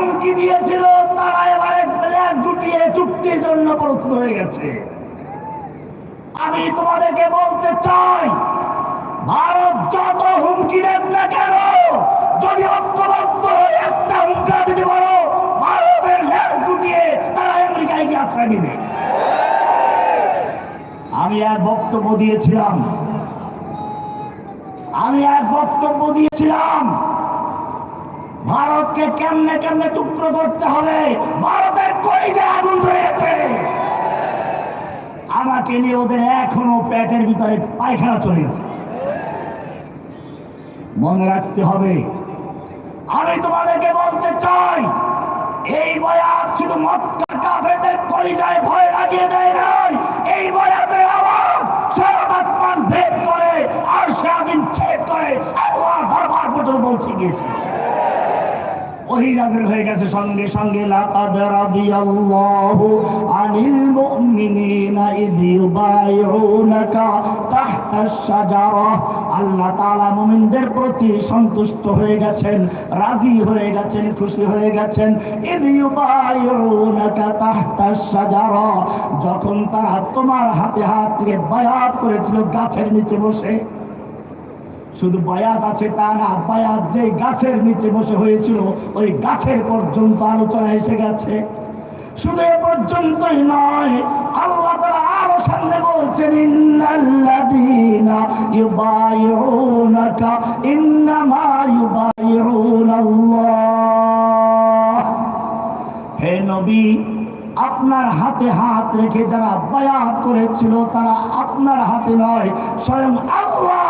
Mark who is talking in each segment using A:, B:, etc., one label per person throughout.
A: হুমকি দিয়েছিল, তারা এবারে প্লেয়ার গুটিয়ে চুক্তির জন্য প্রস্তুত হয়ে গেছে। আমি তোমাদেরকে বলতে চাই, ভারত যত হুমকি দেন না কেন, যদি ঐক্যবদ্ধ হয়ে একটা হুমকা দিতে পারো, ভারতের ল্যাব গুটিয়ে তারা আমেরিকায় গিয়ে আশ্রয় দিবে আমি এক বক্তব্য দিয়েছিলাম। আমি এক বক্তব্য দিয়েছিলাম ভারতকে কেমনে কেমনে টুকরো করতে হবে? ভারতের কলিজা আগুন ধরে গেছে আমাকে নিয়ে ওদের এখনও পেটের ভিতরে পায়খানা চলে গেছে মনে রাখতে হবে, আমি তোমাদেরকে বলতে চাই, এই বয়াত শুধু মক্কার কাফেরদের কলিজায় ভয় লাগিয়ে দেয় নাই, এই বয়াতের আওয়াজ সারা আসমান ভেদ করে আর সারাদিন ছেদ করে আল্লাহ দরবার পর্যন্ত পৌঁছে গিয়েছে। ওহি হয়ে গেছে সঙ্গে সঙ্গে আল্লাহ তাআলা মুমিনদের প্রতি সন্তুষ্ট হয়ে গেছেন, রাজি হয়ে গেছেন, খুশি হয়ে গেছেন। যখন তারা তোমার হাতে হাত দিয়ে বায়াত করেছিল গাছের নিচে বসে শুধু বায়াত আছে তা না, বায়াত যে গাছের নিচে বসে হয়েছিল, ওই গাছের পর্যন্ত আলোচনা এসে গেছে। শুধু এ পর্যন্তই নয়, আল্লাহ তারা আরও সামনে বলছেন হে নবী, আপনার হাতে হাত রেখে যারা বায়াত করেছিল, তারা আপনার হাতে নয়, স্বয়ং আল্লাহর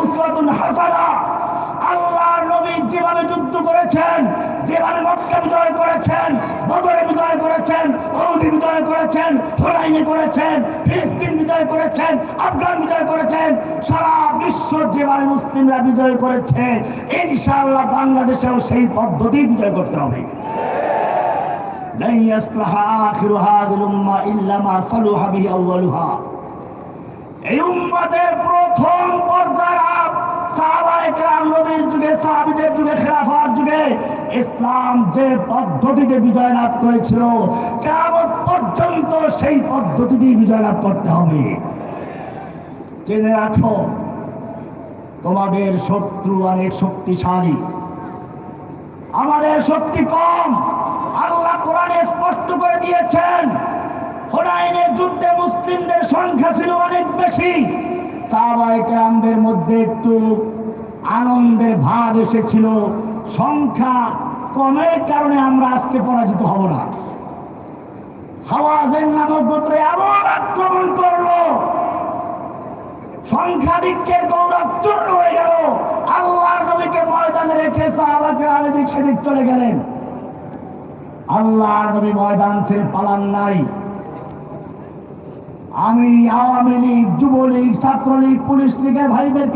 A: উসওয়াতুন হাসানা আল্লাহর নবী যেভাবে যুদ্ধ করেছেন যেভাবে মক্কা বিজয় করেছেন বদরে বিজয় করেছেন উহুদ বিজয় করেছেন হুনাইনে করেছেন ফিলিস্তিন বিজয় করেছেন আফগান বিজয় করেছেন সারা বিশ্ব যেভাবে মুসলিমরা বিজয় করেছে ইনশাআল্লাহ বাংলাদেশেও সেই পদ্ধতি বিজয় করতে হবে لن يصلح آخر هذه الأمة إلا ما صلح به أولها এই উম্মতের প্রথম পর্যায়ে সাহাবায়ে কেরাম নবীর যুগে, সাহাবীদের যুগে, খেলাফার যুগে ইসলাম যে পদ্ধতিতে বিজয় করেছিল পর্যন্ত সেই পদ্ধতিতেই বিজয় করতে হবে। জেনে রাখো, তোমাদের শত্রু অনেক শক্তিশালী। আমাদের শক্তি কম। আল্লাহ কোরআনে স্পষ্ট করে দিয়েছেন হোনাইনের যুদ্ধে মুসলিমদের সংখ্যা ছিল অনেক বেশি। সাহাবায়ে কেরামদের মধ্যে একটু আনন্দের ভাব এসেছিল। সংখ্যা কমের কারণে আমরা আজকে পরাজিত হব না। হাওয়াজের নামক গোত্রে এমন আক্রমণ করল। সংখ্যাধিক্যের গৌরব চূর্ণ হয়ে গেল। আল্লাহর নবীকে ময়দানে রেখে সাহাবাকে আমেদিক সেদিক চলে গেলেন। আল্লাহর নবী ময়দান ছেড়ে পালান নাই। আমি আওয়ামী লীগ যুবলীগ ছাত্রলীগ পুলিশ লীগের ভাইদেরকে